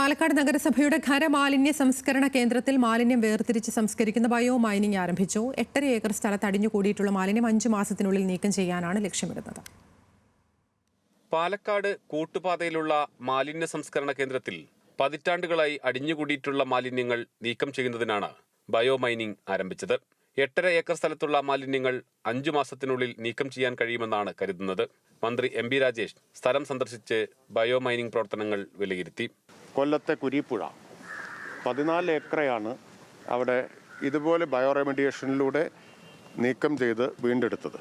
പാലക്കാട് നഗരസഭയുടെ ഖരമാലിന്യ സംസ്കരണ കേന്ദ്രത്തിൽ മാലിന്യം വേർതിരിച്ച് സംസ്കരിക്കുന്ന ബയോ മൈനിങ് ആരംഭിച്ചു. എട്ടര ഏക്കർ സ്ഥലത്ത് അടിഞ്ഞുകൂടിയിട്ടുള്ള മാലിന്യം അഞ്ചു മാസത്തിനുള്ളിൽ നീക്കം ചെയ്യാനാണ് ലക്ഷ്യമിടുന്നത്. പാലക്കാട് കൂട്ടുപാതയിലുള്ള മാലിന്യ സംസ്കരണ കേന്ദ്രത്തിൽ പതിറ്റാണ്ടുകളായി അടിഞ്ഞുകൂടിയിട്ടുള്ള മാലിന്യങ്ങൾ നീക്കം ചെയ്യുന്നതിനാണ് ബയോ മൈനിങ് ആരംഭിച്ചത്. എട്ടര ഏക്കർ സ്ഥലത്തുള്ള മാലിന്യങ്ങൾ അഞ്ചു മാസത്തിനുള്ളിൽ നീക്കം ചെയ്യാൻ കഴിയുമെന്നാണ് കരുതുന്നത്. മന്ത്രി എം ബി രാജേഷ് സ്ഥലം സന്ദർശിച്ച് ബയോ മൈനിങ് പ്രവർത്തനങ്ങൾ വിലയിരുത്തി. കൊല്ലത്തെ കുരിപ്പുഴ. പതിനാല് ഏക്കറയാണ് അവിടെ ഇതുപോലെ ബയോറെമഡിയേഷനിലൂടെ നീക്കം ചെയ്ത് വീണ്ടെടുത്തത്.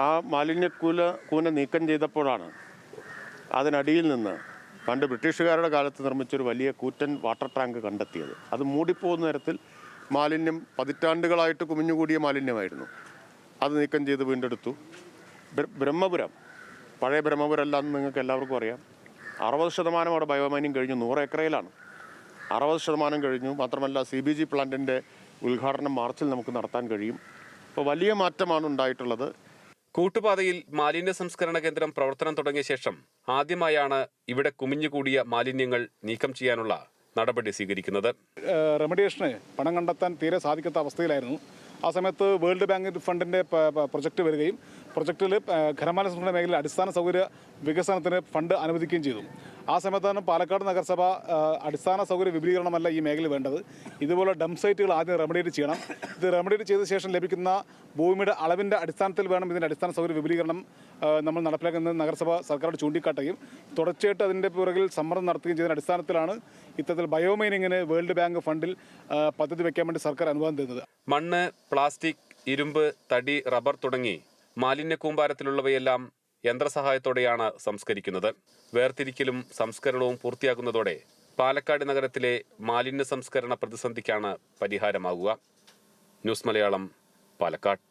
ആ മാലിന്യക്കൂല കൂന നീക്കം ചെയ്തപ്പോഴാണ് അതിനടിയിൽ നിന്ന് പണ്ട് ബ്രിട്ടീഷുകാരുടെ കാലത്ത് നിർമ്മിച്ചൊരു വലിയ കൂറ്റൻ വാട്ടർ ടാങ്ക് കണ്ടെത്തിയത്. അത് മൂടിപ്പോകുന്ന തരത്തിൽ മാലിന്യം പതിറ്റാണ്ടുകളായിട്ട് കുമിഞ്ഞുകൂടിയ മാലിന്യമായിരുന്നു. അത് നീക്കം ചെയ്ത് വീണ്ടെടുത്തു. ബ്രഹ്മപുരം. പഴയ ബ്രഹ്മപുരം അല്ലാന്ന് നിങ്ങൾക്ക് എല്ലാവർക്കും അറിയാം. അറുപത് ശതമാനം അവിടെ ബയോമൈനിങ് കഴിഞ്ഞു നൂറ് ഏക്കറയിലാണ്. അറുപത് ശതമാനം കഴിഞ്ഞു. മാത്രമല്ല സി ബി ജി പ്ലാന്റിന്റെ ഉദ്ഘാടനം മാർച്ചിൽ നമുക്ക് നടത്താൻ കഴിയും. അപ്പോൾ വലിയ മാറ്റമാണ് ഉണ്ടായിട്ടുള്ളത്. കൂട്ടുപാതയിൽ മാലിന്യ സംസ്കരണ കേന്ദ്രം പ്രവർത്തനം തുടങ്ങിയ ശേഷം ആദ്യമായാണ് ഇവിടെ കുമിഞ്ഞുകൂടിയ മാലിന്യങ്ങൾ നീക്കം ചെയ്യാനുള്ള നടപടി സ്വീകരിക്കുന്നത്. റെമഡിയേഷന് പണം കണ്ടെത്താൻ തീരെ സാധിക്കാത്ത അവസ്ഥയിലായിരുന്നു. ആ സമയത്ത് വേൾഡ് ബാങ്ക് ഫണ്ടിന്റെ പ്രൊജക്റ്റ് വരികയും പ്രൊജക്റ്റിൽ ഖരമാല സംഘടന മേഖലയിൽ അടിസ്ഥാന സൗകര്യ വികസനത്തിന് ഫണ്ട് അനുവദിക്കുകയും ചെയ്തു. ആ സമയത്താണ് പാലക്കാട് നഗരസഭ അടിസ്ഥാന സൗകര്യ വിപുലീകരണമല്ല ഈ മേഖല വേണ്ടത്. ഇതുപോലെ ഡം സൈറ്റുകൾ ആദ്യം റെമഡിയേറ്റ് ചെയ്യണം. ഇത് റെമഡിയേറ്റ് ചെയ്ത ശേഷം ലഭിക്കുന്ന ഭൂമിയുടെ അളവിന്റെ അടിസ്ഥാനത്തിൽ വേണം ഇതിന്റെ അടിസ്ഥാന സൗകര്യ വിപുലീകരണം നമ്മൾ നടപ്പിലാക്കുന്നത് നഗരസഭ സർക്കാരോട് ചൂണ്ടിക്കാട്ടുകയും തുടർച്ചയായിട്ട് അതിന്റെ പുറകിൽ സമ്മർദ്ദം നടത്തുകയും ചെയ്തതിന്റെ അടിസ്ഥാനത്തിലാണ് ഇത്തരത്തിൽ ബയോമൈനിങ്ങിന് വേൾഡ് ബാങ്ക് ഫണ്ടിൽ പദ്ധതി വയ്ക്കാൻ വേണ്ടി സർക്കാർ അനുവാദം തരുന്നത്. മണ്ണ് പ്ലാസ്റ്റിക് ഇരുമ്പ് തടി റബ്ബർ തുടങ്ങി മാലിന്യ കൂമ്പാരത്തിലുള്ളവയെല്ലാം യന്ത്രസഹായത്തോടെയാണ് സംസ്കരിക്കുന്നത്. വേർതിരിക്കലും സംസ്കരണവും പൂർത്തിയാകുന്നതോടെ പാലക്കാട് നഗരത്തിലെ മാലിന്യ സംസ്കരണ പ്രതിസന്ധിക്കാണ് പരിഹാരമാകുക. ന്യൂസ് മലയാളം പാലക്കാട്.